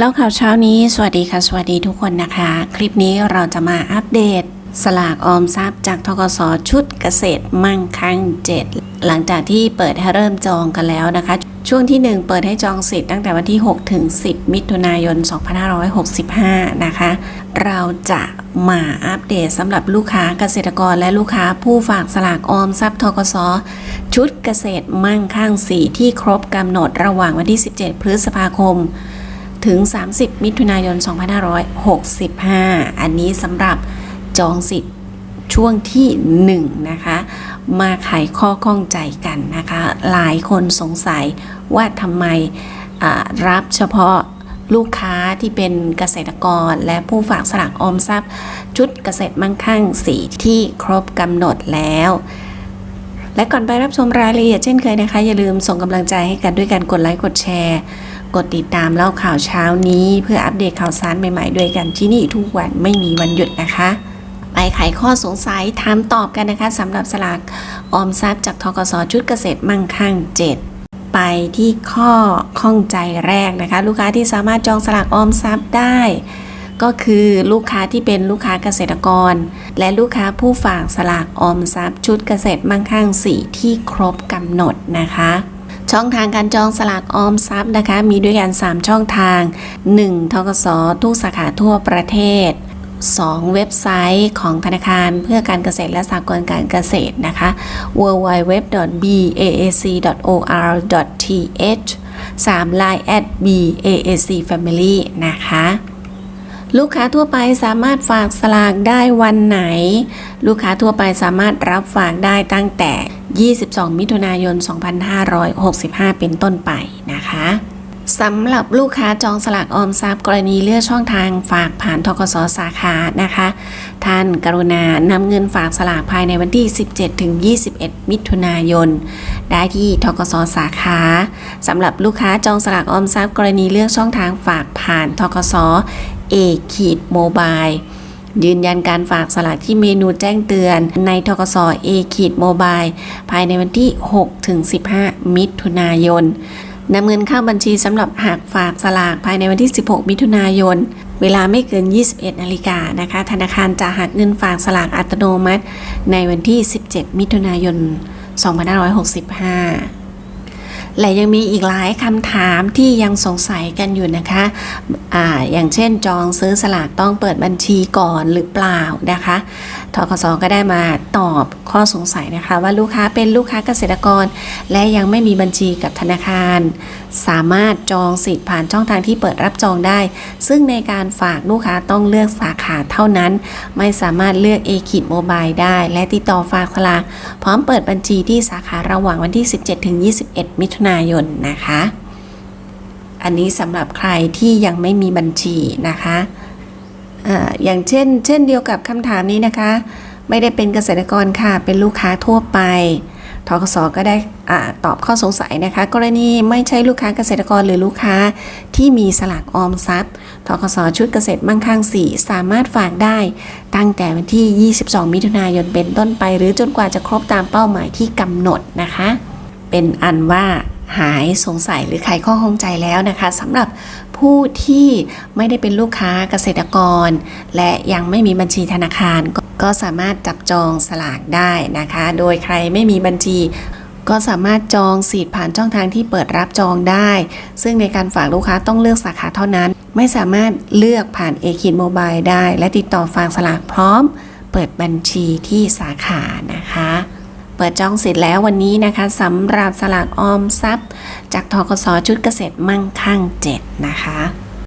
แล้วข่าวเช้านี้ สวัสดีค่ะ สวัสดีทุกคนนะคะ คลิปนี้เราจะมาอัปเดต สลากออมทรัพย์จากทกสชุดเกษตรมั่งคั่ง 7 หลังจากที่เปิดให้เริ่มจองกันแล้วนะคะ ช่วงที่ 1 เปิดให้จองสิทธิ์ตั้งแต่วันที่ 6 ถึง 10 มิถุนายน 2565 นะคะ เราจะมาอัปเดตสำหรับลูกค้าเกษตรกรและลูกค้าผู้ฝากสลากออมทรัพย์ทกสชุดเกษตรมั่งคั่งสีที่ครบกำหนดระหว่างวันที่ 17 พฤษภาคม ถึง 30 มิถุนายน 2565 อันนี้สำหรับจองสิทธิ์ช่วงที่ 1 นะคะ มาไขข้อข้องใจกันนะคะ หลายคนสงสัยว่าทำไมรับเฉพาะลูกค้าที่เป็นเกษตรกรและผู้ฝากสลากออมทรัพย์ ชุดเกษตรมั่งคั่งสีที่ครบกำหนดแล้ว และก่อนไปรับชมรายละเอียดเช่นเคยนะคะ อย่าลืมส่งกำลังใจให้กันด้วยการกดไลค์กดแชร์ กดติดตามเล่าข่าวเช้านี้ เพื่ออัปเดตข่าวสารใหม่ๆ ด้วยกันที่นี่ทุกวันไม่มีวันหยุดนะคะไปไขข้อสงสัยถามตอบกันนะคะสำหรับสลากออมทรัพย์จากทกสชุดเกษตรมั่งคั่ง 7 ไปที่ข้อข้องใจแรกนะคะ ลูกค้าที่สามารถจองสลากออมทรัพย์ได้ ก็คือลูกค้าที่เป็นลูกค้าเกษตรกร และลูกค้าผู้ฝากสลากออมทรัพย์ชุดเกษตรมั่งคั่งสีที่ครบกำหนดนะคะ ช่องทางการจองสลากออมทรัพย์นะคะ มีด้วยกัน 3 ช่องทาง 1. ทกสทุกสาขาทั่วประเทศ 2. เว็บไซต์ของธนาคารเพื่อการเกษตรและสหกรณ์การเกษตรนะคะ www.baac.or.th 3. Line at baacfamily นะคะ ลูกค้าทั่วไปสามารถฝากสลากได้วันไหน ลูกค้าทั่วไปสามารถรับฝากได้ตั้งแต่ 22 มิถุนายน 2565 เป็นต้นไปนะคะสำหรับลูกค้าจองสลากออมทรัพย์กรณีเลือกช่องทางฝากผ่านทกสสาขานะคะ ท่านกรุณานำเงินฝากสลากภายในวันที่ 17 ถึง 21 มิถุนายน ได้ที่ทกสสาขาสำหรับลูกค้าจองสลากออมทรัพย์กรณีเลือกช่องทางฝากผ่านทกสเอขีดโมบาย ยืนยันการฝากสลากที่เมนูแจ้งเตือนในทกสเอขีดโมบายภายในวันที่ 6 ถึง 15 มิถุนายนนำเงินเข้าบัญชีสำหรับหากฝากสลากภายในวันที่ 16 มิถุนายน เวลาไม่เกิน 21 นาฬิกานะคะ ธนาคารจะหักเงินฝากสลากอัตโนมัติ ในวันที่ 17 มิถุนายน 2565 และยังมีอีกหลายคำถามที่ยังสงสัยกันอยู่นะคะอ่าอย่างเช่นจองซื้อสลากต้องเปิดบัญชีก่อนหรือเปล่านะคะ ทกสก็ได้มาตอบข้อสงสัยนะคะ ว่าลูกค้าเป็นลูกค้าเกษตรกร และยังไม่มีบัญชีกับธนาคาร สามารถจองสิทธิ์ผ่านช่องทางที่เปิดรับจองได้ ซึ่งในการฝากลูกค้าต้องเลือกสาขาเท่านั้น ไม่สามารถเลือก a ขีดโมบายได้ และติดต่อฝากสลากพร้อมเปิดบัญชีที่สาขาระหว่างวันที่ 17-21 มิถุนายนนะคะ อันนี้สำหรับใครที่ยังไม่มีบัญชีนะคะ อย่างเช่น เช่นเดียวกับคำถามนี้นะคะ ไม่ได้เป็นเกษตรกรค่ะ เป็นลูกค้าทั่วไปทกสก็ได้อาตอบข้อสงสัยนะคะ กรณีไม่ใช่ลูกค้าเกษตรกรหรือลูกค้าที่มีสลากออมทรัพย์ทกสชุดเกษตรมั่งคั่ง 4 สามารถฝากได้ตั้งแต่วันที่ 22 มิถุนายนเป็นต้นไป หรือจนกว่าจะครบตามเป้าหมายที่กำหนดนะคะ เป็นอันว่า หายสงสัยหรือไขข้อข้องใจแล้วนะคะสำหรับผู้ที่ไม่ได้เป็นลูกค้าเกษตรกร และยังไม่มีบัญชีธนาคารก็ก็สามารถจับจองสลากได้นะคะ โดยใครไม่มีบัญชีก็สามารถจองสิทธิ์ผ่านช่องทางที่เปิดรับจองได้ ซึ่งในการฝากลูกค้าต้องเลือกสาขาเท่านั้น ไม่สามารถเลือกผ่านเอคินโมบายได้ และติดต่อฝากสลากพร้อม เปิดบัญชีที่สาขานะคะ เปิดจองเสร็จแล้ววันนี้นะคะสำหรับสลากออมทรัพย์ จากทกสชุดเกษตรมั่งคั่ง 7 นะคะ